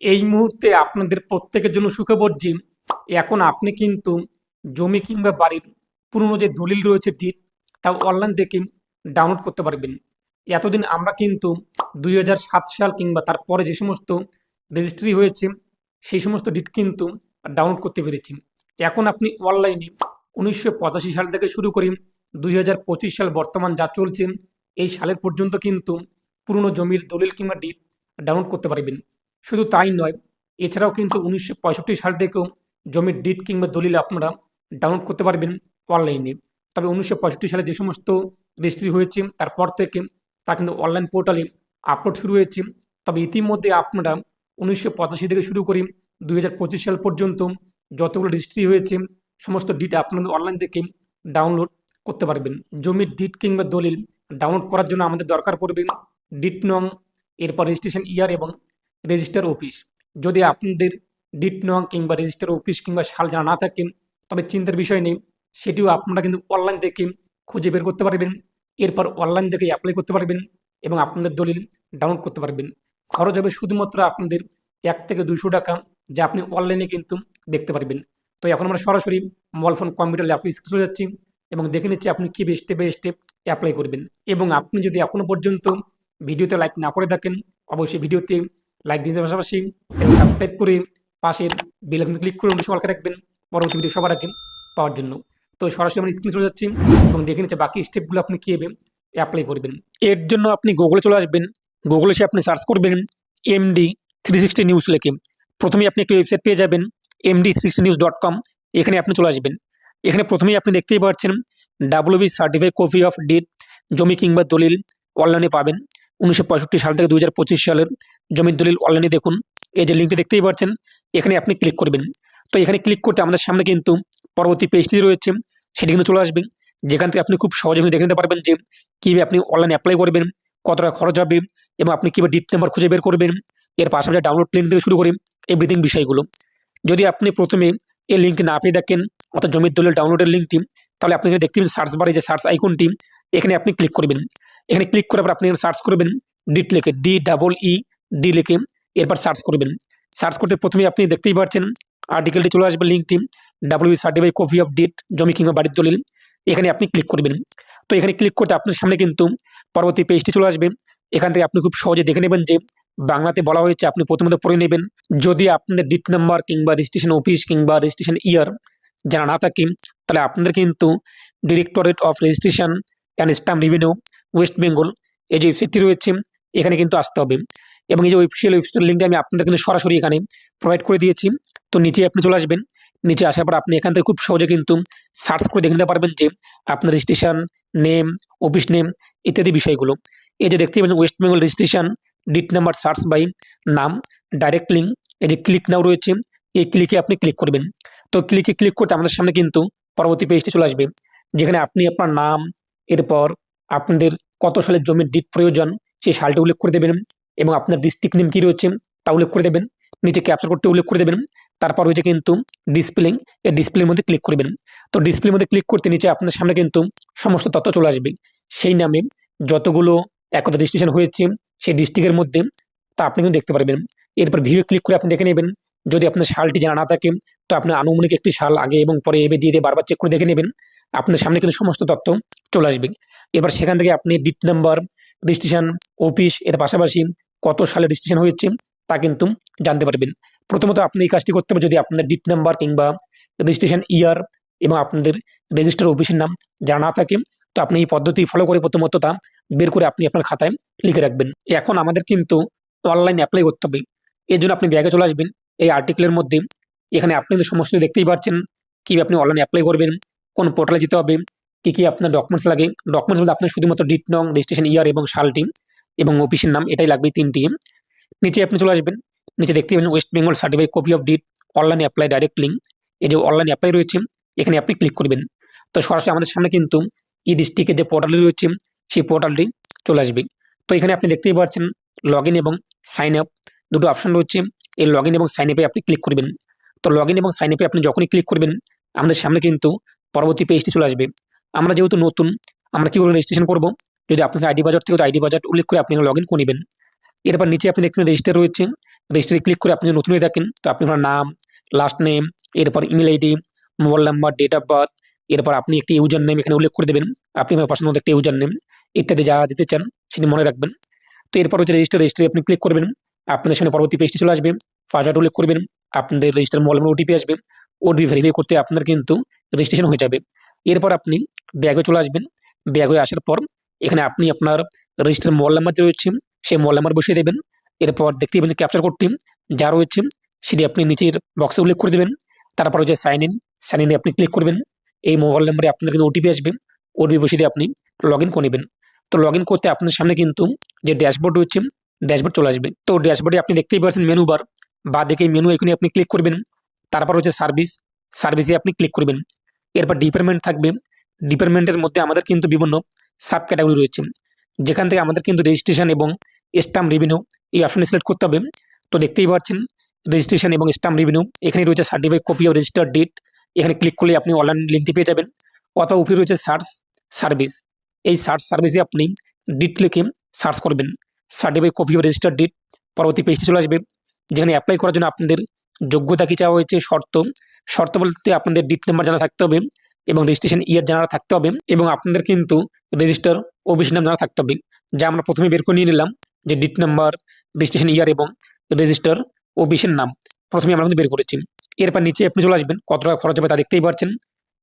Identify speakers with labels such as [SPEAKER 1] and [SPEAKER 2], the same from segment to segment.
[SPEAKER 1] এই মুহূর্তে আপনাদের প্রত্যেকের জন্য সুখবর যে, এখন আপনি কিন্তু জমি কিংবা বাড়ির পুরনো যে দলিল রয়েছে ডিট তা অনলাইন থেকে ডাউনলোড করতে পারবেন। এতদিন আমরা কিন্তু দুই হাজার সাত সাল কিংবা তারপরে যে সমস্ত রেজিস্ট্রি হয়েছে, সেই সমস্ত ডিট কিন্তু ডাউনলোড করতে পেরেছি। এখন আপনি অনলাইনে উনিশশো পঁচাশি সাল থেকে শুরু করে দুই হাজার পঁচিশ সাল বর্তমান যা চলছে, এই সালের পর্যন্ত কিন্তু পুরনো জমির দলিল কিংবা ডিট ডাউনলোড করতে পারবেন। শুধু তাই নয়, এছাড়াও কিন্তু উনিশশো পঁয়ষট্টি সাল থেকেও জমির ডিট কিংবা দলিল আপনারা ডাউনলোড করতে পারবেন অনলাইনে তবে উনিশশো পঁয়ষট্টি সালে যে সমস্ত রেজিস্ট্রি হয়েছে, তারপর থেকে তা কিন্তু অনলাইন পোর্টালে আপলোড শুরু হয়েছে। তবে ইতিমধ্যে আপনারা উনিশশো পঁচাশি থেকে শুরু করে দুই সাল পর্যন্ত যতগুলো রেজিস্ট্রি হয়েছে, সমস্ত ডিট আপনাদের অনলাইন থেকে ডাউনলোড করতে পারবেন। জমির ডিট কিংবা দলিল ডাউনলোড করার জন্য আমাদের দরকার পড়বে ডিট নং এরপর রেজিস্ট্রেশন ইয়ার এবং রেজিস্টার অফিস যদি আপনাদের ডিট নং কিংবা রেজিস্টার অফিস কিংবা সাল জানা না থাকে তবে চিন্তার বিষয় নেই। সেটিও আপনারা কিন্তু অনলাইন থেকে খুঁজে বের করতে পারবেন। এরপর অনলাইন থেকে অ্যাপ্লাই করতে পারবেন এবং আপনাদের দলিল ডাউনলোড করতে পারবেন। খরচ হবে শুধুমাত্র আপনাদের এক থেকে দুইশো টাকা যা আপনি অনলাইনে কিন্তু দেখতে পারবেন। তো এখন আমরা সরাসরি মোবাইল ফোন কম্পিউটার ল্যাপটপ চলে যাচ্ছি এবং দেখে নিচ্ছি আপনি কী স্টেপ বাই স্টেপ অ্যাপ্লাই করবেন। এবং আপনি যদি এখনও পর্যন্ত ভিডিওতে লাইক না করে থাকেন অবশ্যই ভিডিওতে লাইক দিতে পাশাপাশি চ্যানেল সাবস্ক্রাইব করে পাশের বেল আইকনে ক্লিক করে অনুসরণ রাখবেন। পরবর্তী ভিডিও সবার আগে পাওয়ার জন্য। তো সরাসরি আমরা স্ক্রিনে চলে যাচ্ছি এবং দেখে নিচ্ছে বাকি স্টেপগুলো আপনি কীভাবে অ্যাপ্লাই করবেন। এর জন্য আপনি গুগলে চলে আসবেন। গুগলে সে আপনি সার্চ করবেন এমডি থ্রি সিক্সটি নিউজ লেখে। প্রথমেই আপনি একটি ওয়েবসাইট পেয়ে যাবেন MD three sixty news dot com এখানে আপনি চলে আসবেন। এখানে প্রথমেই আপনি দেখতেই পাচ্ছেন WB certified copy of deed জমি কিংবা দলিল অনলাইনে পাবেন। উনিশশো পঁয়ষট্টি সাল থেকে দু সালের জমির দলিল অনলাইনে দেখুন। এই যে লিঙ্কটি দেখতেই পাচ্ছেন, এখানে আপনি ক্লিক করবেন। তো এখানে ক্লিক করতে আমাদের সামনে কিন্তু পরবর্তী পেজটি রয়েছে, সেটি কিন্তু চলে আসবে, যেখান থেকে আপনি খুব সহজে দেখে নিতে পারবেন যে কীভাবে আপনি অনলাইনে অ্যাপ্লাই করবেন, কত টাকা খরচ হবে এবং আপনি কীভাবে ডিট নাম্বার খুঁজে বের করবেন। এর পাশাপাশি ডাউনলোড লিঙ্ক থেকে শুরু করে এভরিথিং বিষয়গুলো। যদি আপনি প্রথমে এই লিঙ্কটি না পেয়ে দেখেন অর্থাৎ জমির দলিল ডাউনলোডের লিঙ্কটি তাহলে আপনি এখানে দেখতে পাবেন সার্চ বারে যে সার্চ আইকনটি এখানে আপনি ক্লিক করবেন। এখানে ক্লিক করার পর আপনি এখানে সার্চ করবেন ডিট লিখে ডি ডাবল ই ডি লিখে এরপর সার্চ করবেন। সার্চ করতে প্রথমে আপনি দেখতেই পাচ্ছেন আর্টিকেলটি চলে আসবে লিঙ্কটি W certify copy of deed জমি কিংবা বাড়ির দলিল। এখানে আপনি ক্লিক করবেন। তো এখানে ক্লিক করতে আপনার সামনে কিন্তু পরবর্তী পেজটি চলে আসবে। এখান থেকে আপনি খুব সহজে দেখে নেবেন যে বাংলাতে বলা হয়েছে আপনি প্রথমত পড়ে নেবেন। যদি আপনাদের ডিট নাম্বার কিংবা রেজিস্ট্রেশন অফিস কিংবা রেজিস্ট্রেশন ইয়ার জানা না থাকে, তাহলে আপনাদের কিন্তু directorate of registration and stamp revenue West Bengal এই যে ওয়েবসাইটটি রয়েছে, এখানে কিন্তু আসতে হবে। এবং এই যে অফিসিয়াল ওয়েবসাইটের লিঙ্কটা আমি আপনাদের কিন্তু সরাসরি এখানে প্রোভাইড করে দিয়েছি। তো নিচে আপনি চলে আসবেন। নিচে আসার পর আপনি এখান থেকে খুব সহজে কিন্তু সার্চ করে দেখে নিতে পারবেন যে আপনার রেজিস্ট্রেশন নেম অফিস নেম ইত্যাদি বিষয়গুলো। এই যে দেখতে পাচ্ছেন West Bengal registration deed number search by নাম ডাইরেক্ট লিঙ্ক এই যে ক্লিক নাও রয়েছে, এই ক্লিকে আপনি ক্লিক করবেন। তো ক্লিকে ক্লিক করতে আমাদের সামনে কিন্তু পরবর্তী পেজটি চলে আসবে। যেখানে আপনি আপনার নাম এরপর আপনাদের কত সালের জমির ডিট প্রয়োজন সেই সালটি উল্লেখ করে দেবেন এবং আপনার ডিস্ট্রিক্ট নেম কী রয়েছে তা উল্লেখ করে দেবেন। নিচে ক্যাপচার করতে উল্লেখ করে দেবেন। তারপর হয়েছে কিন্তু ডিসপ্লেং এই ডিসপ্লের মধ্যে ক্লিক করবেন। তো ডিসপ্লের মধ্যে ক্লিক করতে নিচে আপনার সামনে কিন্তু সমস্ত তথ্য চলে আসবে। সেই নামে যতগুলো একতা রেজিস্ট্রেশন হয়েছে সেই ডিস্ট্রিক্টের মধ্যে তা আপনি কিন্তু দেখতে পারবেন। এরপর ভিডিও ক্লিক করে আপনি দেখে নেবেন। যদি আপনার সালটি জানা না থাকে, তো আপনি আনুমানিক একটি সাল আগে এবং পরে এবে দিয়ে দিয়ে বারবার চেক করে দেখে নেবেন। আপনার সামনে কিন্তু সমস্ত তথ্য চলে আসবে। এবার সেখান থেকে আপনি ডিট নাম্বার রেজিস্ট্রেশন অফিস এর পাশাপাশি কত সালে রেজিস্ট্রেশন হয়েছে তা কিন্তু জানতে পারবেন। প্রথমত আপনি এই কাজটি করতে হবে যদি আপনার ডিট নাম্বার কিংবা রেজিস্ট্রেশন ইয়ার এবং আপনাদের রেজিস্টার অফিসের নাম জানা না থাকে, তো আপনি এই পদ্ধতি ফলো করে প্রথমত তা বের করে আপনি আপনার খাতায় লিখে রাখবেন। এখন আমাদের কিন্তু অনলাইন অ্যাপ্লাই করতে হবে। এর জন্য আপনি ব্যাগে চলে আসবেন। এই আর্টিকেলের মধ্যে এখানে আপনি তো সমস্ত দেখতেই পাচ্ছেন কীভাবে আপনি অনলাইনে অ্যাপ্লাই করবেন, কোন পোর্টালে যেতে হবে, কী কী আপনার ডকুমেন্টস লাগে। ডকুমেন্টস বলতে আপনার শুধুমাত্র ডিট নং রেজিস্ট্রেশন ইয়ার এবং সালটি এবং অফিসের নাম, এটাই লাগবে তিনটি। নিচে আপনি চলে আসবেন, নিচে দেখতে পাবেন West Bengal certified copy of deed online apply direct link এই যে অনলাইন অ্যাপ্লাই রয়েছে, এখানে আপনি ক্লিক করবেন। তো সরাসরি আমাদের সামনে কিন্তু ই ডিস্ট্রিক্টের যে পোর্টালটি রয়েছে, সেই পোর্টালটি চলে আসবে। তো এখানে আপনি দেখতেই পাচ্ছেন লগ এবং সাইন আপ দুটো অপশন রয়েছে। এই লগ এবং সাইন আপে আপনি ক্লিক করবেন। তো লগ এবং সাইন আপে আপনি যখনই ক্লিক করবেন, আমাদের সামনে কিন্তু পরবর্তী পেজটি চলে আসবে। আমরা যেহেতু নতুন, আমরা কী করে রেজিস্ট্রেশন করব? যদি আপনার আইডি বাজার থেকে আইডি বাজার উল্লেখ করে আপনি লগ ইন করে নেবেন। এরপর নিচে আপনি দেখতে রেজিস্টার রয়েছে। রেজিস্টারে ক্লিক করে আপনি নতুন হয়ে থাকেন, তো আপনি আপনার নাম লাস্ট নেম এরপর email ID mobile number date of birth এরপর আপনি একটি ইউজার নেম এখানে উল্লেখ করে দেবেন। আপনি আপনার পছন্দ একটি ইউজার নেম ইত্যাদি যা দিতে চান, সেটি মনে রাখবেন। তো এরপর হচ্ছে রেজিস্টার রেজিস্টারে আপনি ক্লিক করবেন। আপনাদের সামনে পরবর্তী পেজটি চলে আসবে। পাসওয়ার্ড উল্লেখ করবেন, আপনাদের রেজিস্টার মোবাইল নম্বর ওটিপি আসবে। ওটিপি ভেরিফাই করতে আপনার কিন্তু রেজিস্ট্রেশন হয়ে যাবে। এরপর আপনি ব্যাগে চলে আসবেন। ব্যাগে আসার পর এখানে আপনি আপনার রেজিস্টার মোবাইল নাম্বার যে রয়েছে, সেই মোবাইল নাম্বার বসিয়ে দেবেন। এরপর দেখতে পাবেন যে ক্যাপচার কোডটি যা রয়েছে, সেটি আপনি নিচের বক্সে উল্লেখ করে দেবেন। তারপর হচ্ছে সাইন ইন সাইন ইনে আপনি ক্লিক করবেন। এই মোবাইল নাম্বারে আপনার কিন্তু ওটিপি আসবে। ওটিপি বসিয়ে দিয়ে আপনি লগ ইন করে নেবেন। তো লগ ইন করতে আপনার সামনে কিন্তু যে ড্যাশবোর্ড রয়েছে ড্যাশবোর্ড চলে আসবে। তো ড্যাশবোর্ডে আপনি দেখতেই পাচ্ছেন মেনু বার বা দেখে মেনু এখানে আপনি ক্লিক করবেন। তারপর হচ্ছে সার্ভিস সার্ভিসে আপনি ক্লিক করবেন। এরপর ডিপার্টমেন্ট থাকবে। ডিপার্টমেন্টের মধ্যে আমাদের কিন্তু বিভিন্ন সাব ক্যাটাগরি রয়েছে। যেখান থেকে আমাদের কিন্তু রেজিস্ট্রেশন এবং স্টাম্প রেভিনিউ এই অপশনে সিলেক্ট করতে হবে। তো দেখতেই পাচ্ছেন রেজিস্ট্রেশন এবং স্টাম্প রেভিনিউ এখানে রয়েছে certified copy of register deed এখানে ক্লিক করলে আপনি অনলাইন লিঙ্কটি পেয়ে যাবেন। অথবা উপরে রয়েছে সার্চ সার্ভিস এই সার্চ সার্ভিসে আপনি ডিট লিখে সার্চ করবেন। Certified copy of register deed পরবর্তী পেজটি চলে আসবে। যেখানে অ্যাপ্লাই করার জন্য আপনাদের যোগ্যতা কি চাওয়া হয়েছে, শর্ত। শর্ত বলতে আপনাদের ডিট নাম্বার জানা থাকতে হবে এবং রেজিস্ট্রেশন ইয়ার জানা থাকতে হবে এবং আপনাদের কিন্তু রেজিস্টার ওবিসি নাম জানা থাকতে হবে। যা আমরা প্রথমে বের করে নিয়ে নিলাম যে ডিট নাম্বার রেজিস্ট্রেশন ইয়ার এবং রেজিস্টার ওবিসির নাম। প্রথমে আমরা কিন্তু বের করেছি। এরপর নিচে আপনি চলে আসবেন, কত টাকা খরচ হবে তা দেখতেই পারছেন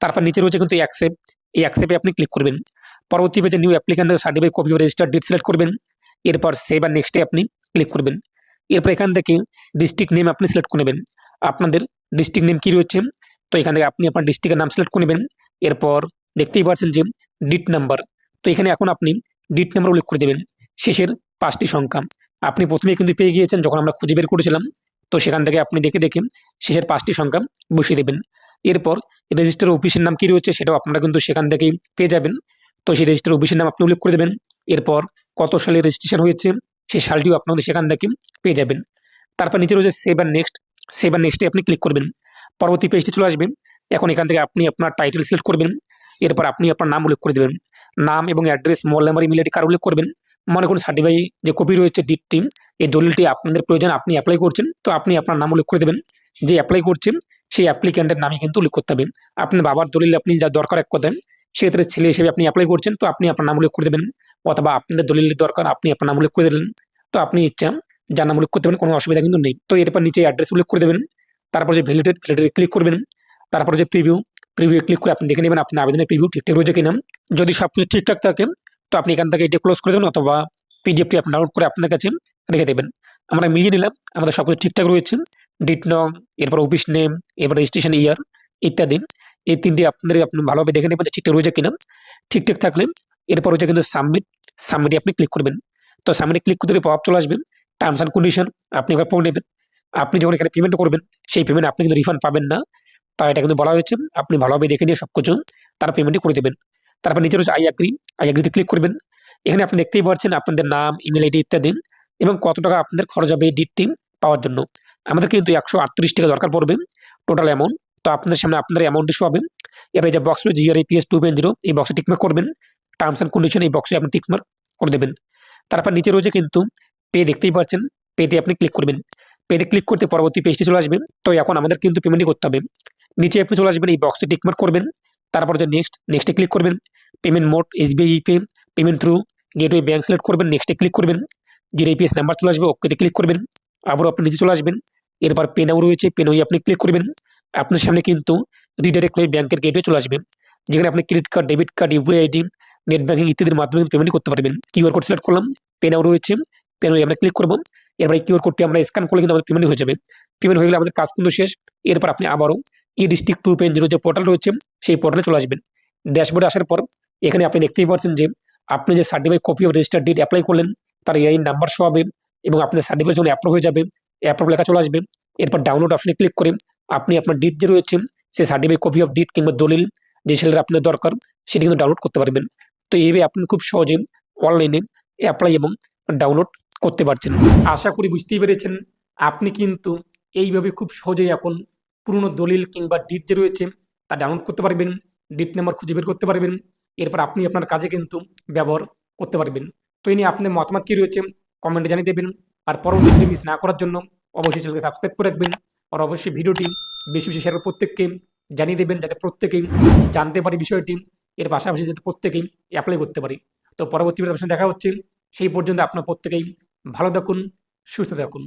[SPEAKER 1] তারপর নিচে রয়েছে কিন্তু অ্যাকসেপ্ট এই অ্যাকসেপ্টে আপনি ক্লিক করবেন। পরবর্তী পেজে new applicant certified copy register deed select করবেন। এরপর সেভ আর নেক্সটে আপনি ক্লিক করবেন। এরপর এখান থেকে ডিস্ট্রিক্ট নেম আপনি সিলেক্ট করে নেবেন। আপনাদের ডিস্ট্রিক্ট নেম কী রয়েছে? তো এখান থেকে আপনি আপনার ডিস্ট্রিক্টের নাম সিলেক্ট করে নেবেন। এরপর দেখতেই পাচ্ছেন যে ডিট নাম্বার তো এখানে এখন আপনি ডিট নাম্বার উল্লেখ করে দেবেন। শেষের পাঁচটি সংখ্যা। আপনি প্রথমে কিন্তু পেয়ে গিয়েছেন যখন আমরা খুঁজে বের করেছিলাম। তো সেখান থেকে আপনি দেখে দেখে শেষের পাঁচটি সংখ্যা বসিয়ে দেবেন। এরপর রেজিস্টার অফিসের নাম কী রয়েছে সেটাও আপনারা কিন্তু সেখান থেকেই পেয়ে যাবেন। তো সেই রেজিস্টার অফিসের নাম আপনি উল্লেখ করে দেবেন। এরপর কত সালে রেজিস্ট্রেশন হয়েছে, সেই সালটিও আপনাদের সেখান থেকে পেয়ে যাবেন। তারপর নিচে রয়েছে সেভ আর নেক্সট সেভ আর নেক্সটে আপনি ক্লিক করবেন। পরবর্তী পেজটি চলে আসবে। এখন এখান থেকে আপনি আপনার টাইটেল সিলেক্ট করবেন। এরপর আপনি আপনার নাম উল্লেখ করে দেবেন। নাম এবং address mobile number email ID কার উল্লেখ করবেন। মনে করুন সার্টিফাই যে কপি রয়েছে ডিট টিম এই দলিলটি আপনাদের প্রয়োজন, আপনি অ্যাপ্লাই করছেন, তো আপনি আপনার নাম উল্লেখ করে দেবেন। যে অ্যাপ্লাই করছেন সেই অ্যাপ্লিক্যান্টের নামে কিন্তু উল্লেখ করতে হবে। আপনার বাবার দলিল আপনি যা দরকার এক কথায় সেক্ষেত্রে ছেলে হিসেবে আপনি অ্যাপ্লাই করছেন, তো আপনি আপনার নাম উল্লেখ করে দেবেন। অথবা আপনাদের দলিলের দরকার, আপনি আপনার নাম উল্লেখ করে দিলেন, তো আপনি ইচ্ছা যার নাম উল্লেখ করতে পারেন, কোনো অসুবিধা কিন্তু নেই। তো এরপর নিচে অ্যাড্রেস উল্লেখ করে দেবেন, তারপর যে ভ্যালিডেট ভ্যালিডেটে ক্লিক করবেন, তারপর যে প্রিভিউ প্রিভিউ ক্লিক করে আপনি দেখে নেবেন আপনার আবেদনের প্রিভিউ ঠিকঠাক রয়েছে কিনা। যদি সব কিছু ঠিকঠাক থাকে, তো আপনি এখান থেকে এটা ক্লোজ করে দেবেন, অথবা পিডিএফটি আপনি ডাউনলোড করে আপনার কাছে রেখে দেবেন। আমরা মিলিয়ে নিলাম, আমাদের সব কিছু ঠিকঠাক রয়েছে ডিট নং এরপর অফিস নেম এরপর রেজিস্ট্রেশন ইয়ার ইত্যাদি। এই তিনটি আপনাদের আপনি ভালোভাবে দেখে নেবেন যে ঠিকঠাক রয়েছে কিনা। ঠিকঠাক থাকলে এরপর হচ্ছে কিন্তু সাবমিট সাবমিটে আপনি ক্লিক করবেন। তো সাবমিটে ক্লিক করতে পপ চলে আসবে। টার্মস অ্যান্ড কন্ডিশন আপনি এবার পড়ে নেবেন। আপনি যখন এখানে পেমেন্ট করবেন, সেই পেমেন্ট আপনি কিন্তু রিফান্ড পাবেন না। তাই এটা কিন্তু বলা হয়েছে। আপনি ভালোভাবে দেখে নিয়ে সব কিছু তার পেমেন্টই করে দেবেন। তারপর নিচে রয়েছে আই আগ্রি আই আগ্রিতে ক্লিক করবেন। এখানে আপনি দেখতেই পাচ্ছেন আপনাদের নাম ইমেল আইডি ইত্যাদি এবং কত টাকা আপনাদের খরচ হবে এই ডিটটি পাওয়ার জন্য। আমাদের কিন্তু একশো আটত্রিশ টাকা দরকার পড়বে। টোটাল অ্যামাউন্ট তো আপনাদের সামনে আপনাদের অ্যামাউন্টটি শো হবে। এবার যে বক্স রয়েছে টু পয়েন্ট জিরো এই বক্সে টিকমার্ক করবেন। টার্মস অ্যান্ড কন্ডিশন এই বক্সে আপনি টিকমার্ক করে দেবেন। তারপর নিচে রয়েছে কিন্তু পে দেখতেই পাচ্ছেন। পেতে আপনি ক্লিক করবেন। পেতে ক্লিক করতে পরবর্তী পেজটি চলে আসবেন তো এখন আমাদের কিন্তু পেমেন্টই করতে হবে। নিচে আপনি চলে আসবেন, এই বক্সে টিকমার্ক করবেন। তারপর যে নেক্সট নেক্সটে ক্লিক করবেন। Payment mode SBI pay payment through gateway bank select করবেন নেক্সটে ক্লিক করবেন। যে এপিএস নাম্বার চলে আসবে ওকেতে ক্লিক করবেন। আবারও আপনি নিচে চলে আসবেন। এরপর পেনাও রয়েছে পেনওয়ে আপনি ক্লিক করবেন। আপনার সামনে কিন্তু রিডাইরেক্ট হয়ে ব্যাংকের গেটওয়ে চলে আসবে। যেখানে আপনি credit card debit card UPI ID net banking ইত্যাদির মাধ্যমে পেমেন্ট করতে পারবেন। কিউআর কোড সিলেক্ট করলাম পেনাও রয়েছে। পেনওয়ে আমরা ক্লিক করব। এরপর এই কিউআর কোডটি আমরা স্ক্যান করলে কিন্তু আমাদের পেমেন্ট হয়ে যাবে। পেমেন্ট হয়ে গেলে আমাদের কাজ কিন্তু শেষ। এরপর আপনি আবারও e district two point zero যে পোর্টাল রয়েছে, সেই পোর্টালে চলে আসবেন। ড্যাশবোর্ডে আসার পর এখানে আপনি দেখতেই পাচ্ছেন যে আপনি যে certify copy of register deed apply করলেন, তার এই নাম্বার শো হবে এবং আপনার সার্টিফিকেট যখন অ্যাপ্রুভ হয়ে যাবে। অ্যাপ্রুভ লেখা চলে আসবে। এরপর ডাউনলোড অপশনে ক্লিক করে আপনি আপনার ডিট যে রয়েছে, সেই সার্টিফিকেট কপি অফ ডিট কিংবা দলিল যে ছেলের আপনার দরকার, সেটি কিন্তু ডাউনলোড করতে পারবেন। তো এইভাবে আপনি খুব সহজে অনলাইনে অ্যাপ্লাই এবং ডাউনলোড করতে পারছেন। আশা করি বুঝতেই পেরেছেন, আপনি কিন্তু এইভাবে খুব সহজেই এখন পুরনো দলিল কিংবা ডিট যে রয়েছে, তা ডাউনলোড করতে পারবেন ডিট নাম্বার খুঁজে বের করতে পারবেন, এরপর আপনি আপনার কাজে কিন্তু ব্যবহার করতে পারবেন। তো এই নিয়ে আপনার মতামত কী রয়েছে কমেন্টে জানিয়ে দেবেন। আর পরবর্তী মিস না করার জন্য অবশ্যই চ্যানেলকে সাবস্ক্রাইব করে রাখবেন আর অবশ্যই ভিডিওটি বেশি বেশি শেয়ার প্রত্যেককে জানিয়ে দেবেন যাতে প্রত্যেকেই জানতে পারি বিষয়টি। এর পাশাপাশি যাতে প্রত্যেকেই অ্যাপ্লাই করতে পারি। তো পরবর্তী দেখা হচ্ছে। সেই পর্যন্ত আপনার প্রত্যেকেই ভালো থাকুন, সুস্থ থাকুন।